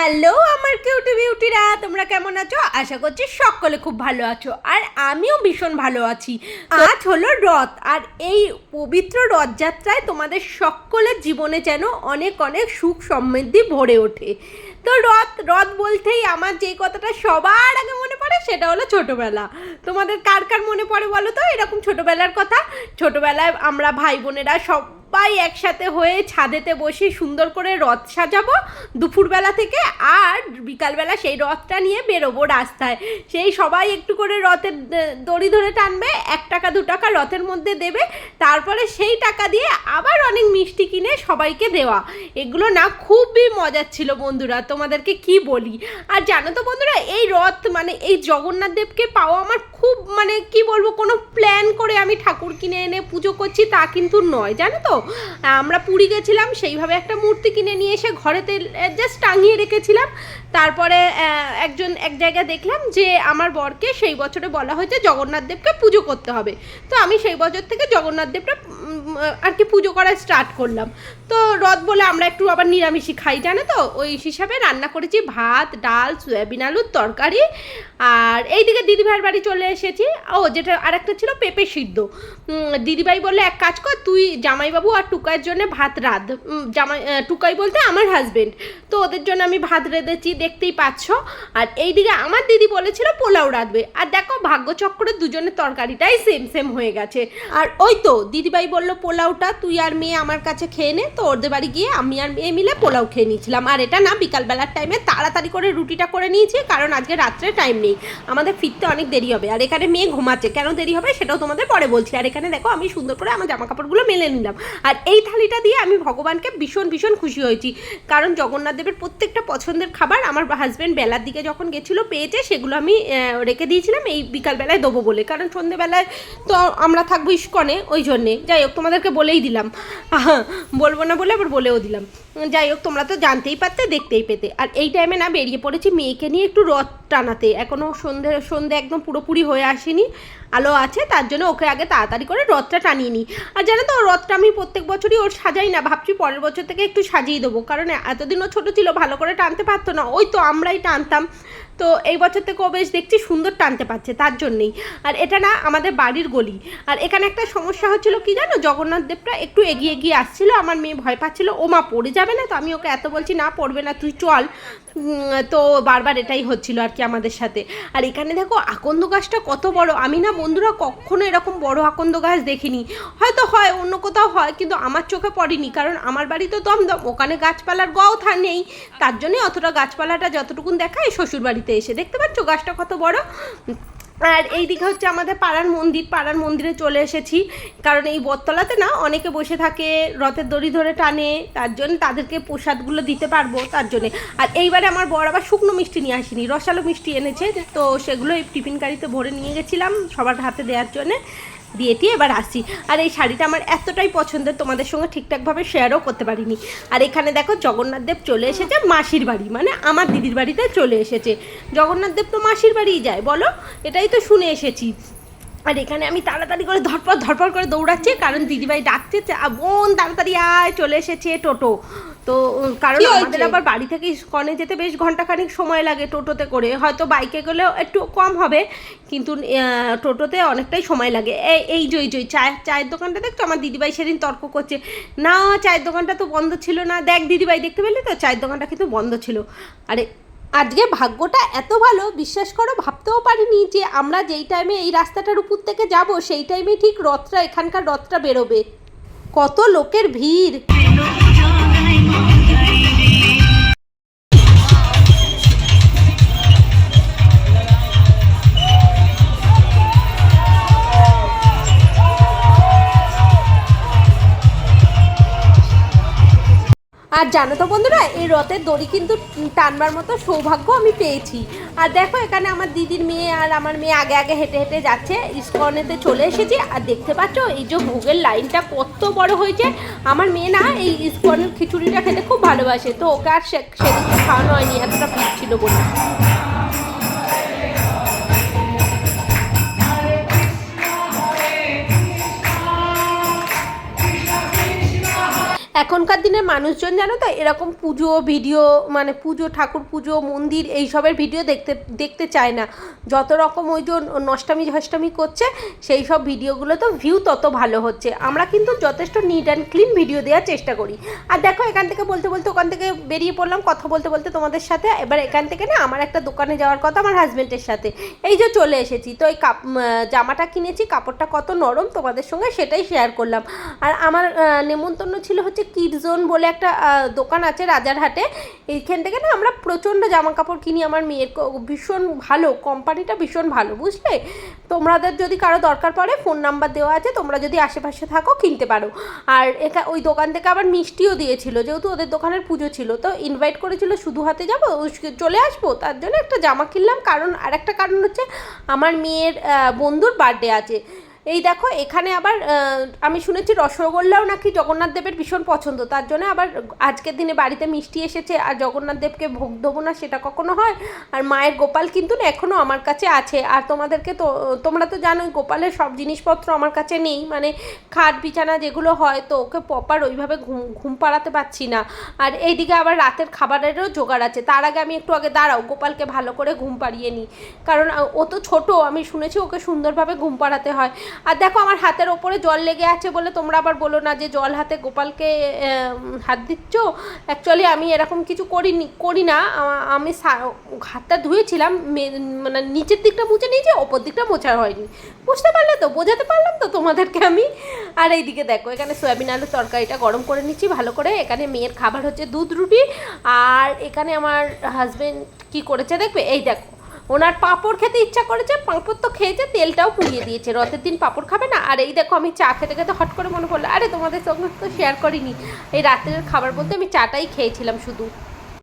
Hello, আমার cutie বিউটিরা, তোমরা কেমন আছো? আশা করছি সকলে খুব ভালো আছো, আর আমিও ভীষণ ভালো আছি। আজ হলো রথ, আর এই পবিত্র রথযাত্রায় তোমাদের সকলের জীবনে যেন অনেক অনেক সুখ সমৃদ্ধি ভরে ওঠে। তো রথ রথ বলতেই আমার যে কথাটা সবার আগে মনে পড়ে সেটা হলো ছোটোবেলা। তোমাদের কার কার মনে পড়ে বলো তো? এরকম ছোটোবেলার কথা। ছোটোবেলায় আমরা ভাই বোনেরা সবাই একসাথে হয়ে ছাদেতে বসে সুন্দর করে রথ সাজাবো দুপুরবেলা থেকে আর বিকালবেলা সেই রথটা নিয়ে বেরোবো রাস্তায়। সেই সবাই একটু করে রথের দড়ি ধরে টানবে, এক টাকা, দু টাকা রথের মধ্যে দেবে, তারপরে সেই টাকা দিয়ে আবার অনেক মিষ্টি কিনে সবাইকে দেওয়া। এগুলো না খুবই মজার ছিল বন্ধুরা, তোমাদেরকে কি বলি? আর জানো তো বন্ধুরা, এই রথ মানে এই জগন্নাথ দেবকে পাওয়া আমার খুব মানে কি বলব, কোনো প্ল্যান করে আমি ঠাকুর কিনে এনে পুজো করছি তা কিন্তু নয়, জানো তো? আমরা পুরী গেছিলাম, সেইভাবে একটা মূর্তি কিনে নিয়ে এসে ঘরেতে জাস্ট টাঙিয়ে রেখেছিলাম। তারপরে একজন, এক জায়গায় দেখলাম যে আমার বরকে সেই বছরে বলা হয়েছে জগন্নাথ দেবকে পুজো করতে হবে। তো আমি সেই বছর থেকে জগন্নাথ দেবটা আর কি পুজো করা স্টার্ট করলাম। তো রথ বলে আমরা একটু আবার নিরামিষই খাই, জানো তো? ওই হিসাবে রান্না করেছি ভাত, ডাল, সয়াবিন আলুর তরকারি। আর এইদিকে দিদিভাইয়ের বাড়ি চলে এসেছি। ও, যেটা আরেকটা ছিল পেঁপে সিদ্ধ। দিদিভাই বললে, এক কাজ কর, তুই জামাইবাবু আর টুকাইয়ের জন্য ভাত রাঁধ। জামাই টুকাই বলতে আমার হাজবেন্ড তো ওদের জন্য আমি ভাত রেঁধেছি, দেখতেই পাচ্ছ। আর এইদিকে আমার দিদি বলেছিল পোলাও রাঁধবে। আর দেখো ভাগ্যচক্রে দুজনের তরকারিটাই সেম সেম হয়ে গেছে। আর ওই তো দিদিভাই বলল, পোলাওটা তুই আর মেয়ে আমার কাছে খেয়ে নে। তো ওদের বাড়ি গিয়ে আমি আর মেয়ে মিলে পোলাও খেয়ে নিয়েছিলাম। আর এটা না, বিকালবেলার টাইমে তাড়াতাড়ি করে রুটিটা করে নিয়েছি, কারণ আজকে রাত্রে টাইম নেই। আমাদের ফিরতে অনেক দেরি হবে। আর এখানে মেয়ে ঘুমাচ্ছে। কেন দেরি হবে সেটাও তোমাদের পরে বলছি। আর এখানে দেখো আমি সুন্দর করে আমার জামা কাপড়গুলো মেলে নিলাম। আর এই থালিটা দিয়ে আমি ভগবানকে ভীষণ ভীষণ খুশি হয়েছি। কারণ জগন্নাথ দেবের প্রত্যেকটা পছন্দের খাবার আমার হাজব্যান্ড বেলার দিকে যখন গেছিল পেয়েছে, সেগুলো আমি রেখে দিয়েছিলাম, এই বিকালবেলায় দেবো বলে। কারণ সন্ধেবেলায় তো আমরা থাকব ইস্কনে, ওই জন্যে। যাই হোক, তোমাদেরকে বলেই দিলাম। বলব না বলে, আবার বলেও দিলাম। যাই হোক, তোমরা তো জানতেই পারতে, দেখতেই পেতে। আর এই টাইমে না বেরিয়ে পড়েছি মেয়েকে নিয়ে একটু রথ টানাতে। এখনও সন্ধে সন্ধে একদম পুরোপুরি হয়ে আসেনি। আলো আছে, তার জন্য ওকে আগে তাড়াতাড়ি করে রথটা টানিয়ে নিই। আর জানো তো, রথটা আমি প্রত্যেক বছরই ওর সাজাই না, ভাবছি পরের বছর থেকে একটু সাজিয়ে দেবো। কারণ এতদিন ও ছোটো ছিল, ভালো করে টানতে পারতো না। ওই তো আমরাই টানতাম। তো এই বছর থেকে ও বেশ দেখছি সুন্দর টানতে পারছে, তার জন্যেই। আর এটা না আমাদের বাড়ির গলি। আর এখানে একটা সমস্যা হচ্ছিল কি জানো? জগন্নাথ দেবটা একটু এগিয়ে এগিয়ে আসছিল, আমার মেয়ে ভয় পাচ্ছিল, ও মা, পড়ে যাবে না তো? আমি ওকে এত বলছি, না, পড়বে না, তুই চল। তো বারবার এটাই হচ্ছিল আর কি আমাদের সাথে। আর এখানে দেখো, আকন্দ গাছটা কত বড়। আমি না বন্ধুরা কখনো এরকম বড় আকন্দ গাছ দেখিনি। হয়তো হয়, অন্য কোথাও হয়, কিন্তু আমার চোখে পড়েনি, কারণ আমার বাড়ি তো দমদম, ওখানে গাছপালার গথা নেই। তার জন্যই অতটা গাছপালাটা যতটুকুন দেখায় শ্বশুর বাড়িতে এসে। দেখতে পাচ্ছ গাছটা কত বড়? আর এই দিকে হচ্ছে আমাদের পাড়ার মন্দির, পাড়ার মন্দিরে চলে এসেছি। কারণ এই বটতলাতে না অনেকে বসে থাকে, রথের দড়ি ধরে টানে, তার জন্য তাদেরকে প্রসাদগুলো দিতে পারব তার জন্য। আর এইবারে আমার বড় আবার শুকনো মিষ্টি নিয়ে আসেনি, রসালো মিষ্টি এনেছে। তো সেগুলো এই টিফিন গাড়িতে ভরে নিয়ে গেছিলাম সবার হাতে দেওয়ার জন্যে। দিয়ে দিয়ে এবার আসি। আর এই শাড়িটা আমার এতটাই পছন্দের, তোমাদের সঙ্গে ঠিকঠাকভাবে শেয়ারও করতে পারিনি। আর এখানে দেখো জগন্নাথ দেব চলে এসেছে মাসির বাড়ি মানে আমার দিদির বাড়িতে চলে এসেছে। জগন্নাথ দেব তো মাসির বাড়িই যায়, বলো? এটাই তো শুনে এসেছি। আর এখানে আমি তাড়াতাড়ি করে ধরপর ধরপর করে দৌড়াচ্ছি কারণ দিদিভাই ডাকছে বোন তাড়াতাড়ি আয় চলে এসেছে টোটো। তো কারণ আমাদের আবার বাড়ি থেকে ইস্কনে যেতে বেশ ঘন্টাখানিক সময় লাগে টোটোতে করে। হয়তো বাইকে গেলেও একটু কম হবে কিন্তু টোটোতে অনেকটাই সময় লাগে। এই এই জয় জয় চায় চায়ের দোকানটা দেখতো আমার দিদিভাই সেদিন তর্ক করছে না চায়ের দোকানটা তো বন্ধ ছিল না। দেখ দিদিভাই দেখতে পেলি তো? চায়ের দোকানটা কিন্তু বন্ধ ছিল। আরে আজকে ভাগ্যটা এত ভালো, বিশ্বাস করো, ভাবতেও পারিনি যে আমরা যেই টাইমে এই রাস্তাটার উপর থেকে যাব, সেই টাইমে ঠিক রথটা, এখানকার রথটা বেরোবে। কত লোকের ভিড়। জানো তো বন্ধুরা, এই রথের দড়ি কিন্তু টানবার মতো সৌভাগ্য আমি পেয়েছি। আর দেখো, এখানে আমার দিদির মেয়ে আর আমার মেয়ে আগে আগে হেঁটে হেঁটে যাচ্ছে, ইস্কনেতে চলে এসেছি। আর দেখতে পাচ্ছ, এই যে ভোগের লাইনটা কত বড় হয়েছে। আমার মেয়ে না, এই ইস্কনের খিচুড়িটা খেতে খুব ভালোবাসে, তো ওকে আর সেদিনকে খাওয়ানো হয়নি, এতটা ভিড় ছিল বলে। এখনকার দিনের মানুষজন জানো তো, এরকম পুজো, ভিডিও মানে পুজো, ঠাকুর পুজো, মন্দির এইসবের ভিডিও দেখতে দেখতে চায় না। যত রকম ওই যে নষ্টামি ঝষ্টামি করছে, সেই সব ভিডিওগুলো তো ভিউ তত ভালো হচ্ছে। আমরা কিন্তু যথেষ্ট নিট অ্যান্ড ক্লিন ভিডিও দেওয়ার চেষ্টা করি। আর দেখো, এখান থেকে বলতে বলতে, ওখান থেকে বেরিয়ে পড়লাম, কথা বলতে বলতে তোমাদের সাথে। এবার এখান থেকে না, আমার একটা দোকানে যাওয়ার কথা আমার হাজব্যান্ডের সাথে। এই যে চলে এসেছি, তো এই কাপ জামাটা কিনেছি, কাপড়টা কত নরম তোমাদের সঙ্গে সেটাই শেয়ার করলাম। আর আমার নেমন্তন্ন ছিল হচ্ছে কিড জোন বলে একটা দোকান আছে রাজারহাটে। এইখান থেকে না আমরা প্রচণ্ড জামা কাপড় কিনি। আমার মেয়ের ভীষণ ভালো, কোম্পানিটা ভীষণ ভালো, বুঝলে? তোমাদের যদি কারও দরকার পড়ে, ফোন নাম্বার দেওয়া আছে, তোমরা যদি আশেপাশে থাকো, কিনতে পারো। আর একা ওই দোকান থেকে আবার মিষ্টিও দিয়েছিল, যেহেতু ওদের দোকানের পুজো ছিল। তো ইনভাইট করেছিল, শুধু হাতে যাব চলে আসব, তার জন্য একটা জামা কিনলাম। কারণ আর একটা কারণ হচ্ছে, আমার মেয়ের বন্ধুর বার্থডে আছে। এই দেখো, এখানে আবার আমি শুনেছি রসগোল্লাও নাকি জগন্নাথ দেবের ভীষণ পছন্দ। তার জন্য আবার আজকের দিনে বাড়িতে মিষ্টি এসেছে, আর জগন্নাথ দেবকে ভোগ দেবো না, সেটা কখনো হয়। আর মায়ের গোপাল কিন্তু না এখনও আমার কাছে আছে। আর তোমাদেরকে তো, তোমরা তো জানোই, গোপালের সব জিনিসপত্র আমার কাছে নেই। মানে খাট, বিছানা যেগুলো হয়, তো ওকে প্রপার ওইভাবে ঘুম ঘুম পাড়াতে পারছি না। আর এইদিকে আবার রাতের খাবারেরও জোগাড় আছে। তার আগে আমি একটু আগে দাঁড়াও, গোপালকে ভালো করে ঘুম পাড়িয়ে নিই। কারণ ও তো ছোটো, আমি শুনেছি ওকে সুন্দরভাবে ঘুম পাড়াতে হয়। আর দেখো আমার হাতের ওপরে জল লেগে আছে বলে তোমরা আবার বলো না যে জল হাতে গোপালকে হাত দিচ্ছ? অ্যাকচুয়ালি আমি এরকম কিছু করিনি, করি না। আমি হাতটা ধুয়েছিলাম মানে নিচের দিকটা মুছে নিয়েছি, ওপর দিকটা মোছা হয়নি। বুঝতে পারলে তো, বোঝাতে পারলাম তো তোমাদেরকে আমি। আর এইদিকে দেখো, এখানে সয়াবিন আলুর তরকারিটা গরম করে নিচ্ছি, ভালো করে। এখানে মেয়ের খাবার হচ্ছে দুধ রুটি। আর এখানে আমার হাজব্যান্ড কি করেছে দেখবে? এই দেখো ওনার পাঁপড় খেতে ইচ্ছা করেছে পাঁপড় তো খেয়েছে তেলটাও পুড়িয়ে দিয়েছে। রথের দিন পাঁপড় খাবে না? আর এই দেখো, আমি চা খেতে খেতে হট করে মনে পড়ল, আরে তোমাদের সঙ্গে তো শেয়ার করিনি। এই রাত্রের খাবার বলতে আমি চাটাই খেয়েছিলাম শুধু।